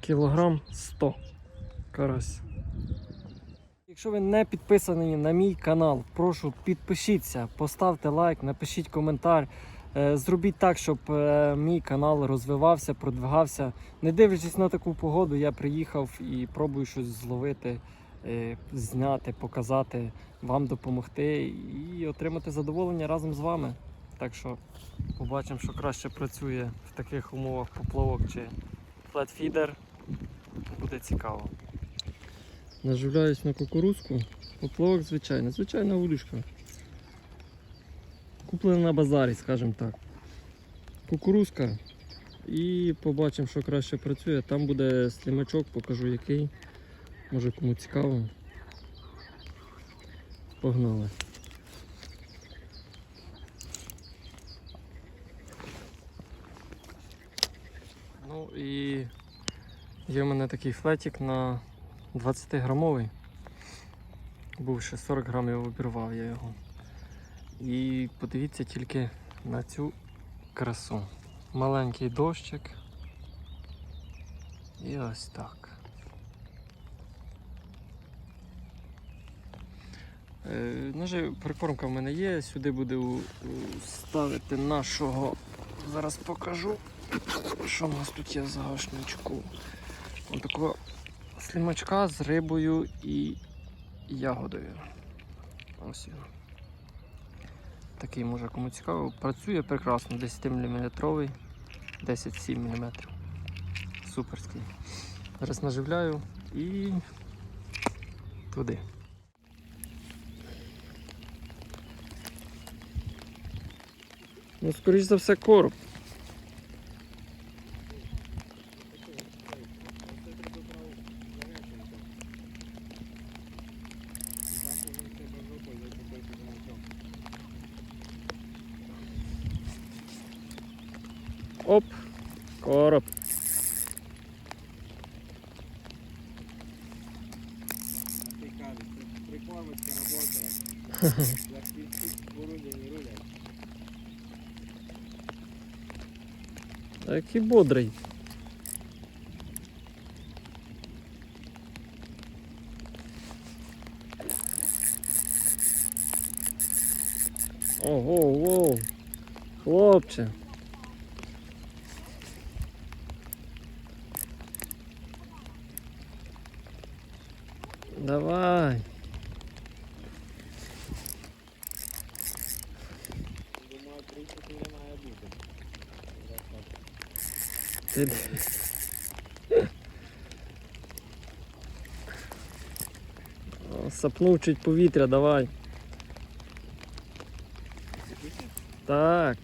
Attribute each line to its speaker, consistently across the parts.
Speaker 1: Кілограм 100 карась. Якщо ви не підписані на мій канал, прошу підпишіться, поставте лайк, напишіть коментар. Е, Зробіть так, щоб е, мій канал розвивався, продвигався. Не дивлячись на таку погоду, я приїхав і пробую щось зловити, е, зняти, показати, вам допомогти і отримати задоволення разом з вами. Так що побачимо, що краще працює в таких умовах поплавок чи флетфідер. Буде цікаво. Наживляюсь на кукурузку. Поплавок звичайний, звичайна удочка. Куплена на базарі, скажімо так. Кукурузка. І побачимо, що краще працює. Там буде слімачок, покажу який. Може кому цікаво. Погнали. Ну і є в мене такий флетик на 20 грамовий. Був ще 40 грамів, обірвав я його. І подивіться тільки на цю красу. Маленький дощик. І ось так. Е, Ножи, прикормка в мене є, сюди буде у- у- ставити нашого. Зараз покажу, що в нас тут є в загашничку. Ось такого слімачка з рибою і ягодою. Ось він. Такий може кому цікаво. Працює прекрасно, 10 мм, 10-7 мм. Суперський. Зараз наживляю і туди. Ну, скоріш за все, короб. Такий бодрий. Ого, воу. Хлопче. Давай. Ти... Сапнув чуть повітря, давай. Так.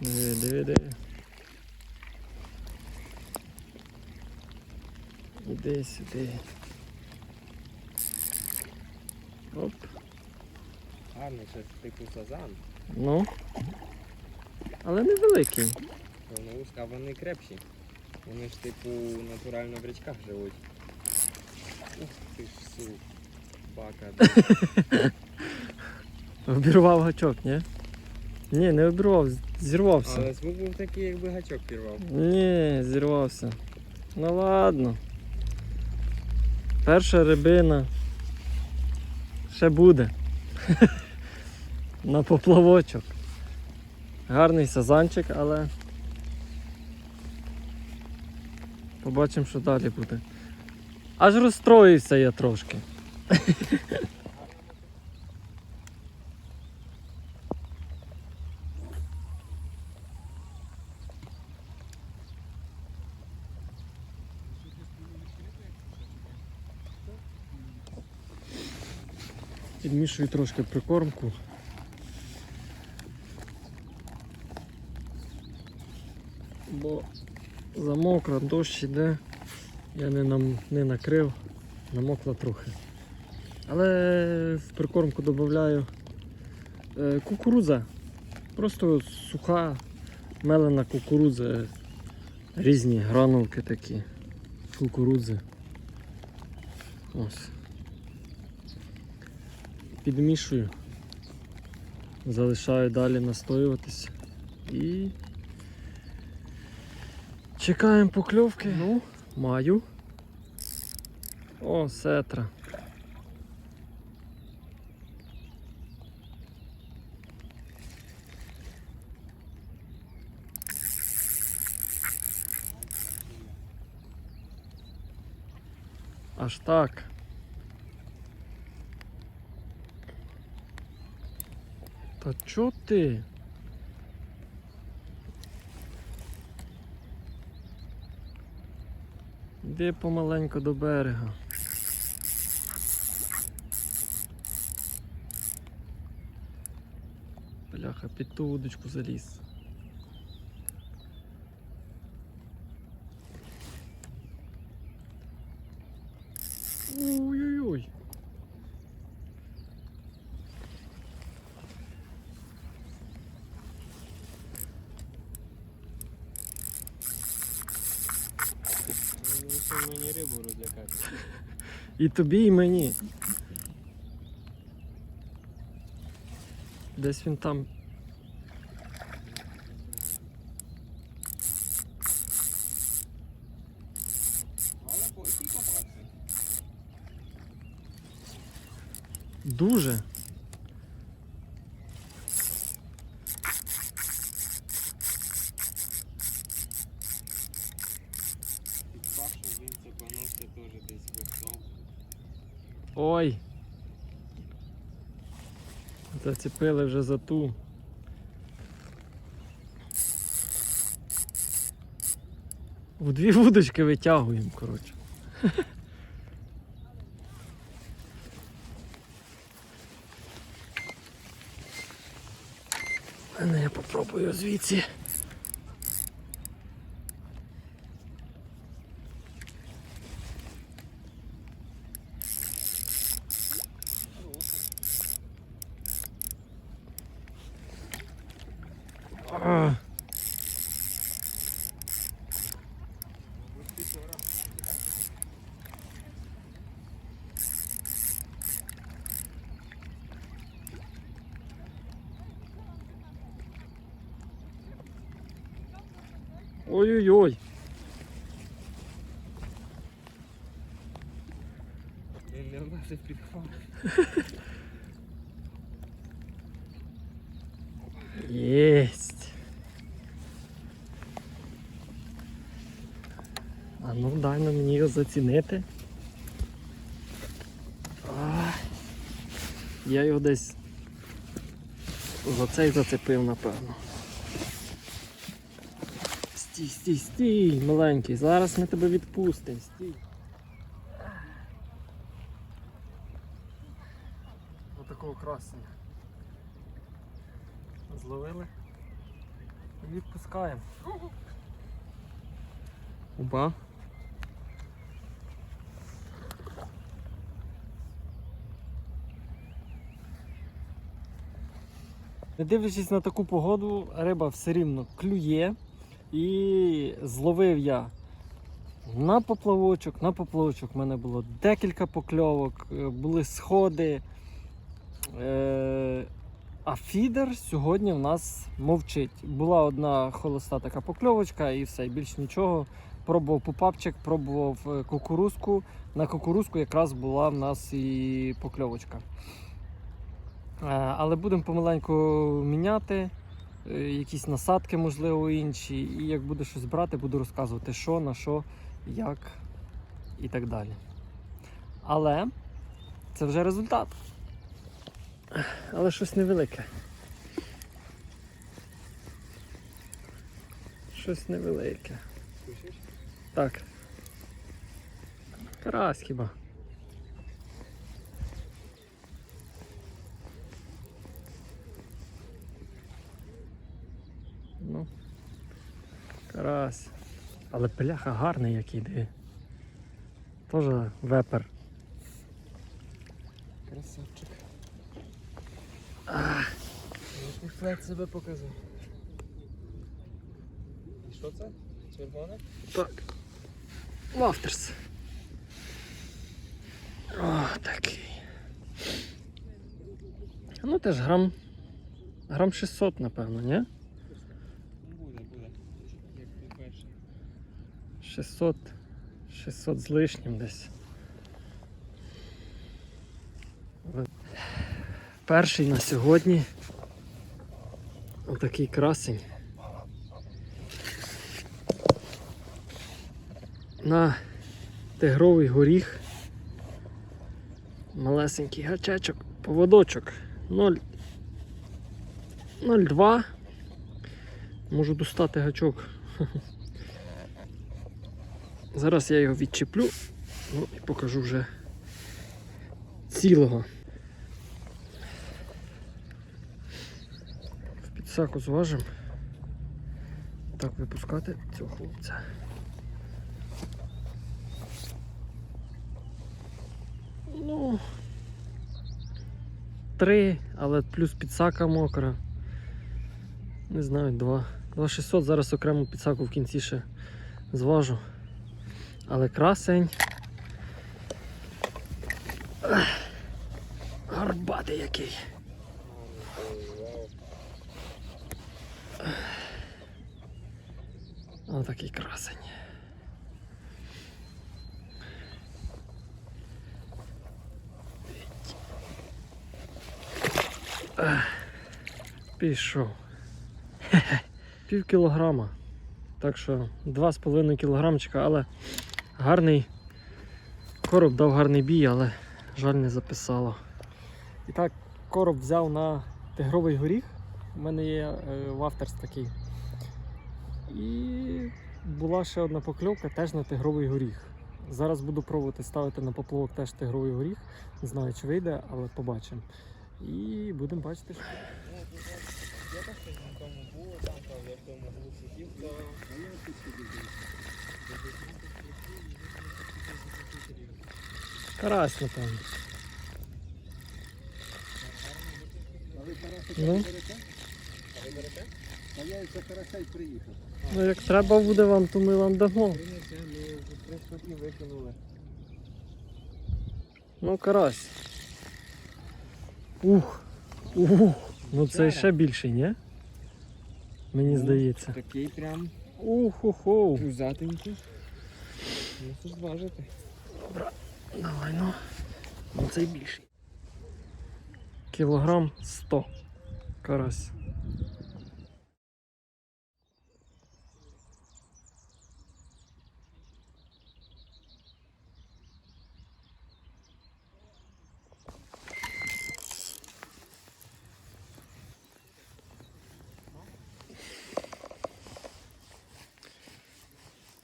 Speaker 1: Диви, диви, диви. Іди сюди. Оп.
Speaker 2: Гарно, це типу сазан.
Speaker 1: Ну. Але невеликий.
Speaker 2: Вони вузька, вони крепші. Вони ж типу натурально в річках живуть. Ух ти ж сук. Бака.
Speaker 1: Обірвав гачок, ні? Ні, не обірвав, зірвався.
Speaker 2: Але звук був такий, якби гачок пірвав.
Speaker 1: Ні, зірвався. Ну ладно. Перша рибина. Ще буде. На поплавочок. Гарний сазанчик, але. Побачимо, що далі буде. Аж розстроївся я трошки. Підмішую трошки прикормку. Бо замокла, дощ іде, я не, нам, не накрив, намокла трохи. Але в прикормку додаю е, кукурудза. Просто суха, мелена кукурудза, різні гранулки такі кукурудзи. Ось. підмішую. Залишаю далі настоюватись. І чекаємо покльовки. Ну, маю. О, сетра. Аж так. Та чо ти? Іди помаленьку до берега. Бляха, під ту удочку заліз. Ой-ой-ой.
Speaker 2: Він вирішив мені рибу розлякати.
Speaker 1: І тобі, і мені. Десь він там. Дуже.
Speaker 2: Підпав, що він цепанувся теж десь вихтов.
Speaker 1: Ой. Зацепили вже за ту. В дві вудочки витягуємо, коротше. Ну, я попробую звідси. А. Ой-ой-ой.
Speaker 2: Не влазить під.
Speaker 1: Єсть. А ну дай на мені його зацінити. А, я його десь за цей зацепив, напевно. Стій, стій, стій, маленький, зараз ми тебе відпустимо, стій. Отакого красення. Зловили і відпускаємо. Оба. Не дивлячись на таку погоду, риба все рівно клює. І зловив я на поплавочок, на поплавочок в мене було декілька покльовок, е, були сходи. Е, а фідер сьогодні в нас мовчить. Була одна холоста така покльовочка і все, більш нічого. Пробував попапчик, пробував е, кукурузку. На кукурузку якраз була в нас і покльовочка. Але будемо помаленьку міняти. Е, Якісь насадки, можливо, інші. І як буде щось брати, буду розказувати, що, на що, як і так далі. Але це вже результат. Але щось невелике. Щось невелике. Так. Карась хіба. Карась. Але пляха гарний який диви. Тоже вепер.
Speaker 2: Красавчик. Який флет себе показав. І що це? Червоне?
Speaker 1: Так. Лафтерс. О, такий. Ну теж грам. Грам 600, напевно, ні?
Speaker 2: Ну, Буде, буде. Як ти перший.
Speaker 1: 600. 600 з лишнім десь. Перший на сьогодні. Отакий красень. На тигровий горіх. Малесенький гачечок, поводочок 0. 0,2. Можу достати гачок. Зараз я його відчеплю ну, і покажу вже цілого. В підсаку зважимо. Так випускати цього хлопця. Ну, три, але плюс підсака мокра. Не знаю, два. 2600 зараз окремо підсаку в кінці ще зважу. Але красень. Ех, Гарбатий який. Ось такий красень. Пішов. Пів кілограма. Так що 2,5 кілограмчика, але гарний короб дав гарний бій, але жаль не записало. І так, короб взяв на тигровий горіх. У мене є е, вафтерс такий. І була ще одна покльовка теж на тигровий горіх. Зараз буду пробувати ставити на поплавок теж тигровий горіх. Не знаю, чи вийде, але побачимо. І будемо бачити, що.
Speaker 2: Я так щось на тому було, там правда, я в тому був сидів, то
Speaker 1: Карась, напевно.
Speaker 3: Карасика
Speaker 1: Ну.
Speaker 2: А
Speaker 3: я приїхав.
Speaker 1: Ну, як треба буде вам, то ми вам дамо. Ну, карась. Ух. Ух. Ну це ще більший, ні? Мені здається.
Speaker 2: Такий прям
Speaker 1: Ух-ху-ху.
Speaker 2: пузатенький. Мусиш зважити.
Speaker 1: Давай, ну. Ну цей більший. Кілограм 100. Карась.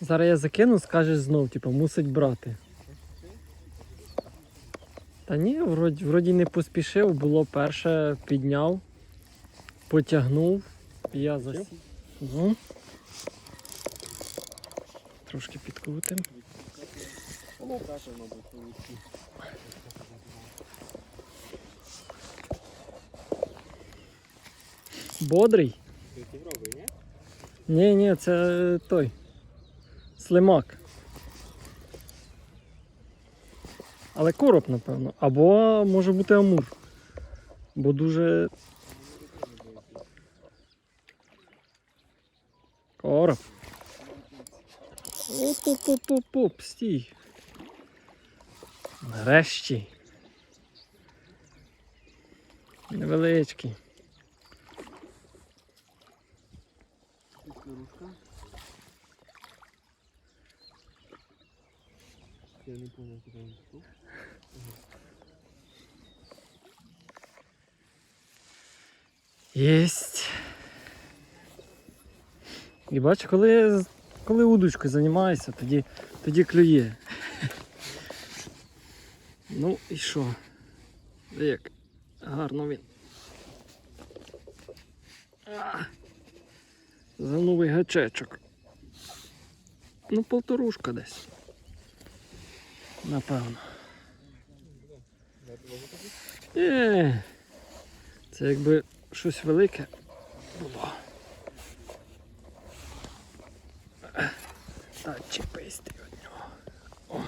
Speaker 1: Зараз я закину, скажеш знов, типу, мусить брати. Та ні, вроді, вроді не поспішив, було перше, підняв, потягнув, я засів. Ну. Трошки підкрутим. Бодрий?
Speaker 2: Ні,
Speaker 1: ні, це той. Слимак. Але короб, напевно. Або може бути амур. Бо дуже. Короб. Оп-оп-оп-оп, стій. Нарешті. Невеличкий.
Speaker 2: Ручка. Я не понял, куда он пішов.
Speaker 1: Єсть. І бач, коли, коли удочкою займаєшся, тоді, тоді клює. Ну і що? Як гарно він. За новий гачечок. Ну, полторушка десь. Напевно. Е, це якби щось велике було. Та чіпись ти від нього. О.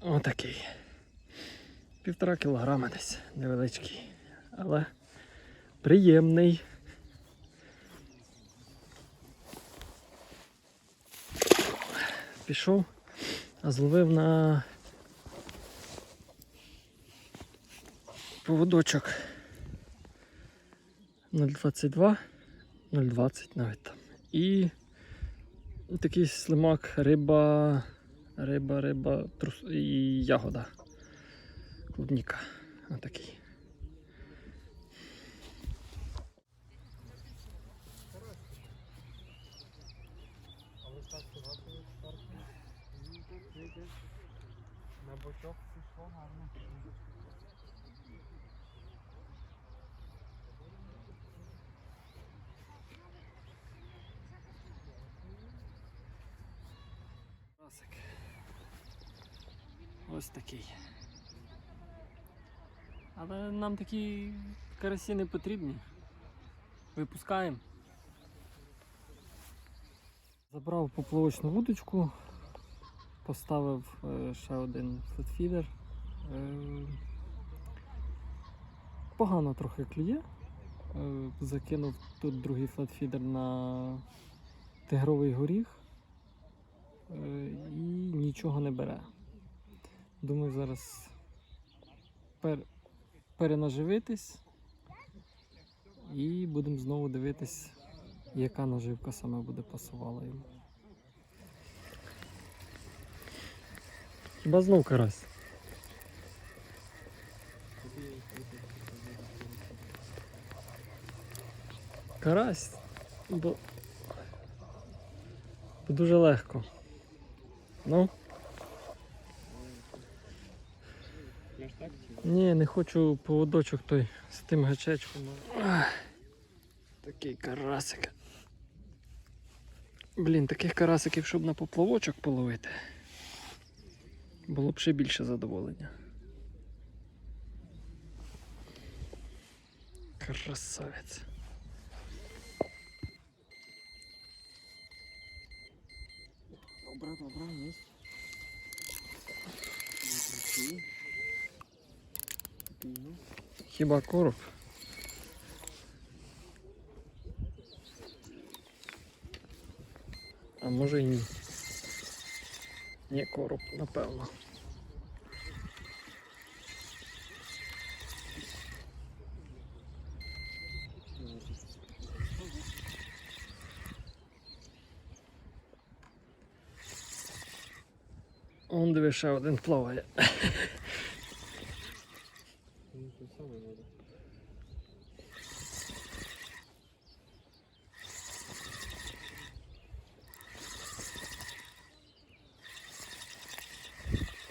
Speaker 1: Отакий. Півтора кілограма десь невеличкий. Але приємний. Пішов, зловив на поводочок 0,22, 0,20 навіть там. І такий слимак, риба, риба, риба трус, і ягода. Клубніка. Отакий. Красик. Ось такий. Але нам такі карасі не потрібні. Випускаємо. Забрав поплавочну вудочку, поставив е, ще один флетфідер. Е, погано трохи клює. Е, закинув тут другий флетфідер на тигровий горіх е, і нічого не бере. Думаю, зараз пер, перенаживитись і будемо знову дивитись, яка наживка саме буде пасувала йому. Хіба знов карась? Карась, бо, бо дуже легко. Ну? Ні, не хочу поводочок той з тим гачечком. Такий карасик. Блін, таких карасиків, щоб на поплавочок половити. Було б ще більше задоволення. Красавець.
Speaker 2: Добре, добре, є. Красивий. Такий, ну.
Speaker 1: Хіба короб? А може і ні. Ні, короб, напевно. Он диви, ще один плаває.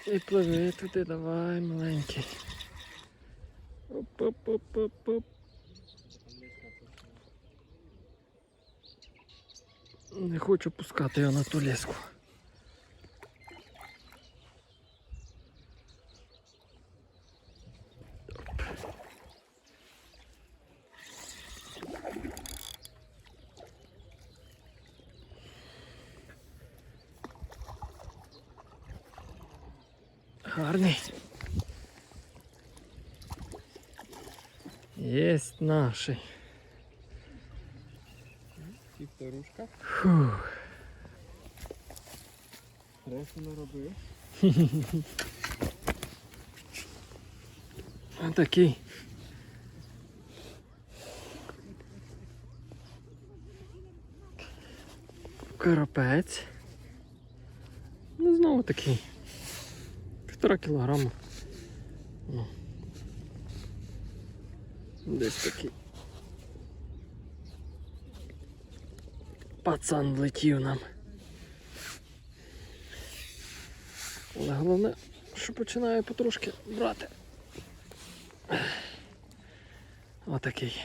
Speaker 1: І пливи туди, давай, маленький. Оп-оп-оп-оп-оп. Не хочу пускати його на ту ліску. Гарний. Єсть наший.
Speaker 2: Півторушка.
Speaker 1: Фух.
Speaker 2: Решту наробив.
Speaker 1: Отакий. Карапець. Ну, знову такий. Півтора кілограма. Ну. Десь такий. Пацан влетів нам. Але головне, що починає потрошки брати. Отакий.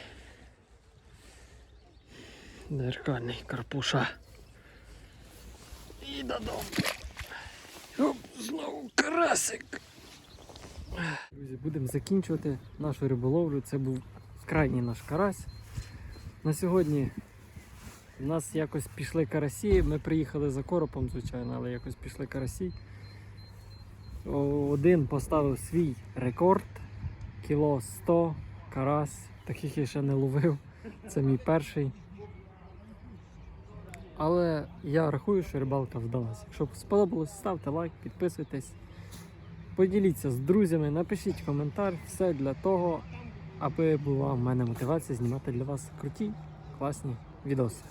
Speaker 1: Дзеркальний карпуша. І додому. Оп, знову карасик. Друзі, будемо закінчувати нашу риболовлю. Це був крайній наш карась. На сьогодні у нас якось пішли карасі. Ми приїхали за коропом, звичайно, але якось пішли карасі. один поставив свій рекорд. Кіло 100, карась. Таких я ще не ловив. Це мій перший. Але я рахую, що рибалка вдалася. Якщо сподобалось, ставте лайк, підписуйтесь. Поділіться з друзями, напишіть коментар. Все для того, аби була в мене мотивація знімати для вас круті, класні відоси.